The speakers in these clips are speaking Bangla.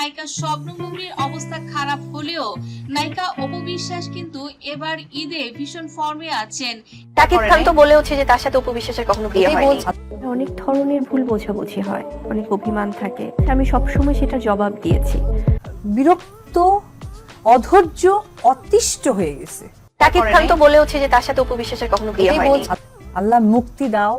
নায়িকা স্বপ্ন বুবলির অবস্থা খারাপ হলেও নায়িকা অপবিশ্বাস কিন্তু এবার ঈদে ভীষণ ফর্মে আছেন। শাকিব খান তো বলেওছে যে তার সাথে অপবিশ্বাসের কখনো বিয়ে হয়নি। অনেক ধরনের ভুল বোঝাবুঝি হয় অনেক অভিমান থাকে। আমি সবসময় সেটা জবাব দিয়েছি। বিরক্ত অধৈর্য অতিষ্ঠ হয়ে গেছে। শাকিব খান তো বলেওছে যে তার সাথে অপবিশ্বাসের কখনো বিয়ে হয়নি। আল্লাহ মুক্তি দাও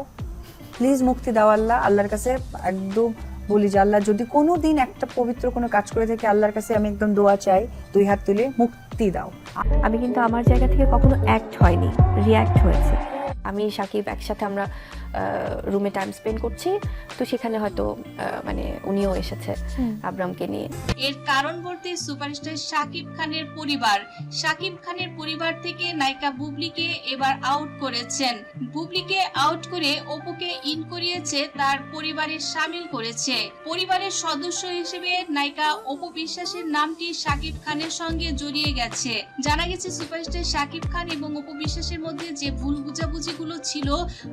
প্লিজ মুক্তি দাও আল্লাহ আল্লাহর কাছে একদম বলি যে আল্লাহ যদি কোনো দিন একটা পবিত্র কোনো কাজ করে থাকে, আল্লাহর কাছে আমি একদম দোয়া চাই, দুই হাত তুলে মুক্তি দাও। আমি কিন্তু আমার জায়গা থেকে কখনো অ্যাক্ট হয়নি রিয়াক্ট হয়েছে। আমি সাকিব, একসাথে আমরা রুমে টাইম স্পেন্ড করছি। তো সেখানে হয়তো আহ, মানে উনিও এসেছে আব্রামকে নিয়ে। এর কারণ বলতে সুপারস্টার শাকিব খানের পরিবার। শাকিব খানের পরিবার থেকে নায়িকা বুবলিকে এবার আউট করেছেন। বুবলিকে আউট করে অপুকে ইন করিয়েছে তার পরিবারে সামিল করেছে। পরিবারের সদস্য হিসেবে নায়িকা অপু বিশ্বাসের নামটি শাকিব খানের সঙ্গে জড়িয়ে গেছে। জানা গেছে সুপারস্টার শাকিব খান এবং অপু বিশ্বাসের মধ্যে যে ভুল বুঝাবুঝিগুলো ছিল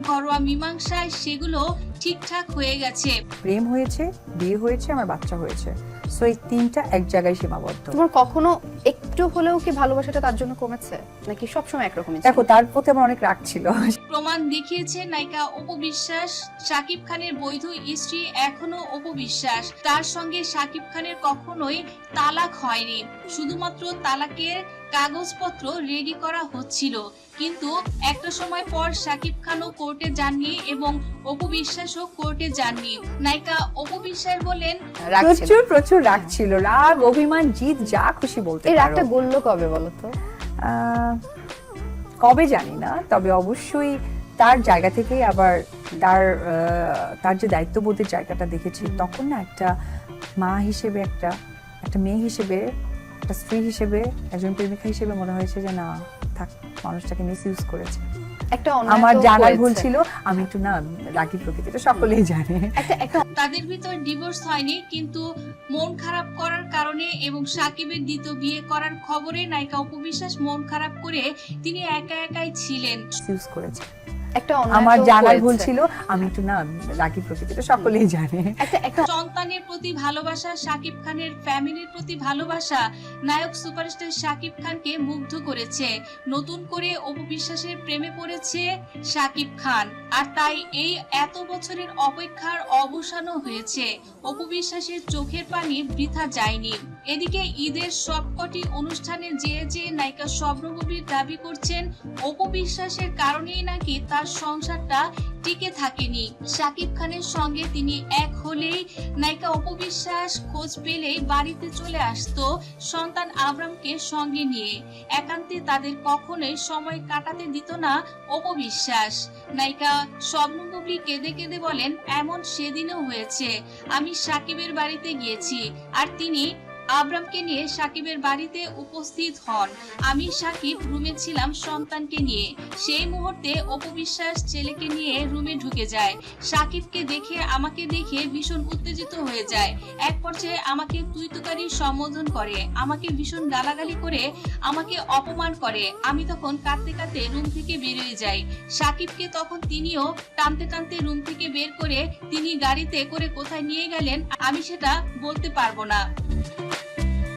ঘরোয়া মীমাংসায় সেগুলো ঠিকঠাক হয়ে গেছে। প্রেম হয়েছে বিয়ে হয়েছে আমার বাচ্চা হয়েছে। সো এই তিনটা এক জায়গায় সীমাবদ্ধ। তোমার কখনো একটু হলেও কি ভালোবাসাটা তার জন্য কমেছে? নাকি সবসময় একরকমই ছিল? দেখো তার প্রতি আমার অনেক রাগ ছিল। প্রমাণ দেখিয়েছে নায়িকা অপবিশ্বাস শাকিব খানের বৈধ স্ত্রী এখনও অপবিশ্বাস। তার সঙ্গে শাকিব খানের কখনোই তালাক হয়নি। শুধুমাত্র তালাকের কাগজপত্র রেডি করা হচ্ছিল। কিন্তু একটা সময় পর সাকিব খানও কোর্টে যাননি এবং অপু বিশ্বাসও কোর্টে যাননি। নায়িকা অপু বিশ্বাস বলেন প্রচুর প্রচুর রাগ ছিল। রাগ অভিমান জিত যা খুশি বলতে এই পারো। রাগটা গললো কবে বলো তো? কবে জানি না তবে অবশ্যই তার জায়গা থেকেই আবার তার তার যে দায়িত্ববোধের জায়গাটা দেখেছি তখন না একটা মা হিসেবে একটা একটা মেয়ে হিসেবে একটা স্ত্রী হিসেবে একজন প্রেমিকা হিসেবে মনে হয়েছে যে না থাক মানুষটাকে মিস ইউজ করেছে। একটা আমার জানার ভুল ছিল আমি একটু না রাগি প্রকৃতিটা সকলেই জানে। তাদের ভিতর ডিভোর্স হয়নি কিন্তু মন খারাপ করার কারণে এবং সাকিবের দ্বিতীয় বিয়ে করার খবরে নায়িকা অপবিশ্বাস মন খারাপ করে তিনি একা একাই ছিলেন। ইউজ করেছে। আমার জানার ভুল ছিল আমি একটু না রাগি প্রকৃতিটা সকলেই জানে। একটা সন্তানের প্রতি ভালোবাসা শাকিব খানের ফ্যামিলির প্রতি ভালোবাসা নায়ক সুপারস্টার শাকিব খানকে মুগ্ধ করেছে। নতুন করে অপবিশ্বাসের প্রেমে পড়েছে শাকিব খান। আর তাই এই এত বছরের অপেক্ষার অবসানও হয়েছে। অপবিশ্বাসের চোখের পানি বৃথা যায়নি। এদিকে ঈদের সবকটি অনুষ্ঠানে যে যে নায়িকা স্বপ্নবুবির দাবি করছেন অপবিশ্বাসের কারণেই নাকি তার সংসারটা টিকে থাকেনি। শাকিব খানের সঙ্গে তিনি এক হলেই নায়িকা অপবিশ্বাস খোঁজ পেলেই বাড়িতে চলে আসতো সন্তান আবরামকে সঙ্গে নিয়ে। একান্তে তাদের কখনোই সময় কাটাতে দিত না অপবিশ্বাস। নায়িকা স্বপ্ন বুবলি কেঁদে কেঁদে বলেন, এমন সেদিনও হয়েছে। আমি সাকিবের বাড়িতে গিয়েছি। আর তিনি আবরামকে নিয়ে সাকিবের বাড়িতে উপস্থিত হন। আমি সাকিব রুমে ছিলাম সন্তানকে নিয়ে। সেই মুহূর্তে অপবিশ্বাস ছেলেকে নিয়ে রুমে ঢুকে যায়। সাকিবকে দেখে, আমাকে দেখে ভীষণ উত্তেজিত হয়ে যায়। এক পর্যায়ে আমাকে তুই তুকারি সম্বোধন করে। আমাকে ভীষণ গালাগালি করে, আমাকে অপমান করে। আমি তখন কাঁদতে কাঁদতে রুম থেকে বেরিয়ে যাই। সাকিবকে তখন তিনিও টানতে টানতে রুম থেকে বের করে তিনি গাড়িতে করে কোথায় নিয়ে গেলেন, আমি সেটা বলতে পারব না।